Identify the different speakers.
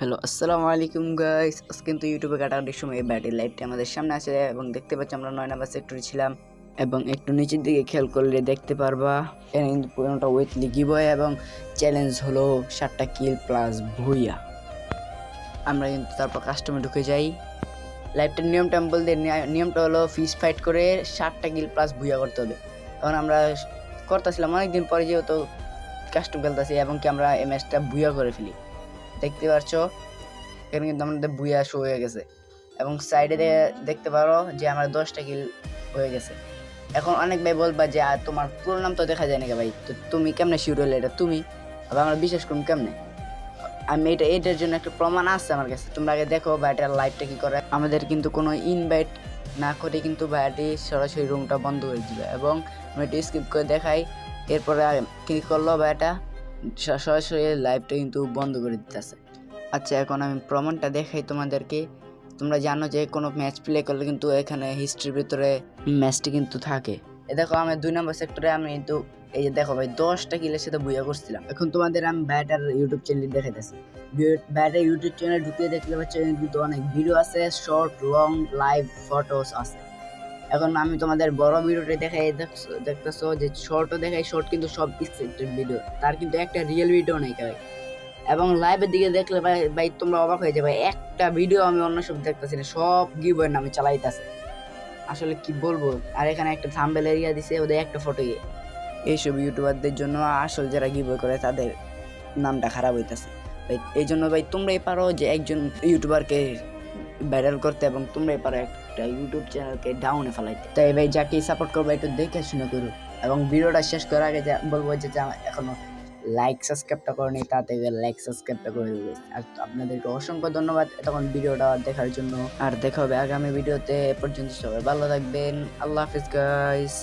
Speaker 1: Hello আসসালামু আলাইকুম guys আজকে কিন্তু ইউটিউবে কাটাকাটির সময় এই ব্যাটারি লাইটটি আমাদের সামনে আছে এবং দেখতে পাচ্ছি আমরা নয় নাম্বার সেক্টরে ছিলাম এবং একটু নিচের দিকে খেয়াল করলে দেখতে পারবা। কিন্তু পুরোটা উইথলি গিবয় এবং চ্যালেঞ্জ হলো সাতটা কিল প্লাস ভুইয়া। আমরা কিন্তু তারপর কাস্টমে ঢুকে যাই। লাইভটার নিয়মটা আমি বলতে নিয়- নিয়মটা হলো ফিস ফাইট করে সাতটা কিল প্লাস ভুইয়া করতে হবে। এখন আমরা করতেছিলাম অনেকদিন পরে যেহেতু কাস্টম খেলতেছি এবং কি আমরা এই ম্যাচটা ভুইয়া করে ফেলি। দেখতে পাচ্ছ এখানে কিন্তু আমাদের বুয়া শো হয়ে গেছে। এবং সাইডে দেখতে পারো যে আমার দশটা কিল হয়ে গেছে। এখন অনেক ভাই বলবা যে, আর তোমার পুরো নাম তো দেখা যায় না ভাই? তো তুমি কেমনে শিউর হলে এটা তুমি? আবার আমরা বিশ্বাস করুন কেমনে? আমি এটা, এটার জন্য একটা প্রমাণ আছে আমার কাছে। তোমরা আগে দেখো বা এটার লাইভটা কী করে। আমাদের কিন্তু কোনো ইনভাইট না করে কিন্তু ভাইয়াটি সরাসরি রুমটা বন্ধ করে দিবে। এবং আমি একটু স্কিপ করে দেখাই। এরপরে কি করল ভাইয়াটা সরাসরি লাইভটা কিন্তু বন্ধ করে দিতেছে। আচ্ছা এখন আমি প্রমাণটা দেখাই তোমাদেরকে। তোমরা জানো যে কোনো ম্যাচ প্লে করলে কিন্তু এখানে হিস্ট্রির ভিতরে ম্যাচটি কিন্তু থাকে। এ দেখো, আমি দুই নম্বর সেক্টরে আমি কিন্তু, এই যে দেখো ভাই, দশটা কিলের সাথে বইয়া করছিলাম। এখন তোমাদের আমি ব্যাটার ইউটিউব চ্যানেল দেখাইতেছি ব্যাটার ইউটিউব চ্যানেল ঢুকিয়ে দেখতে পাচ্ছ কিন্তু অনেক ভিডিও আছে শর্ট লং লাইভ ফটোস আছে। এখন আমি তোমাদের বড় ভিডিওটা দেখাই দেখতেছো যে শর্টও দেখাই শর্ট কিন্তু সব স্ক্রিপ্টেড ভিডিও তার কিন্তু একটা রিয়েল ভিডিও নেই ভাই। এবং লাইভের দিকে দেখলে ভাই ভাই তোমরা অবাক হয়ে যাবে, একটা ভিডিও আমি অন্য সব দেখতেছি না, সব গিবয়ের নামে চালাইতেছে। আসলে কি বলব? আর এখানে একটা থাম্বেল এরিয়া দিছে, ওদের একটা ফটো গিয়ে এইসব ইউটিউবারদের জন্য আসল যারা গিবয় করে, তাদের নামটা খারাপ হইতাছে। ভাই এই জন্য ভাই তোমরাই পারো যে একজন ইউটিউবারকে ভাইরাল করতে এবং তোমরাই পারো একটা ইউটিউব চ্যানেলকে ডাউনে ফেলাইতে। তাই ভাই যাকে সাপোর্ট করব, একটু দেখে শুনে করুক এবং ভিডিওটা শেষ করার আগে যা বলব যে এখনও লাইক সাবস্ক্রাইবটা করেনি তাতে লাইক সাবস্ক্রাইবটা করে দেবে। আর আপনাদেরকে অসংখ্য ধন্যবাদ তখন ভিডিওটা দেখার জন্য। আর দেখা হবে আগামী ভিডিওতে পর্যন্ত। সবাই ভালো থাকবেন। আল্লাহ হাফিজ গাইস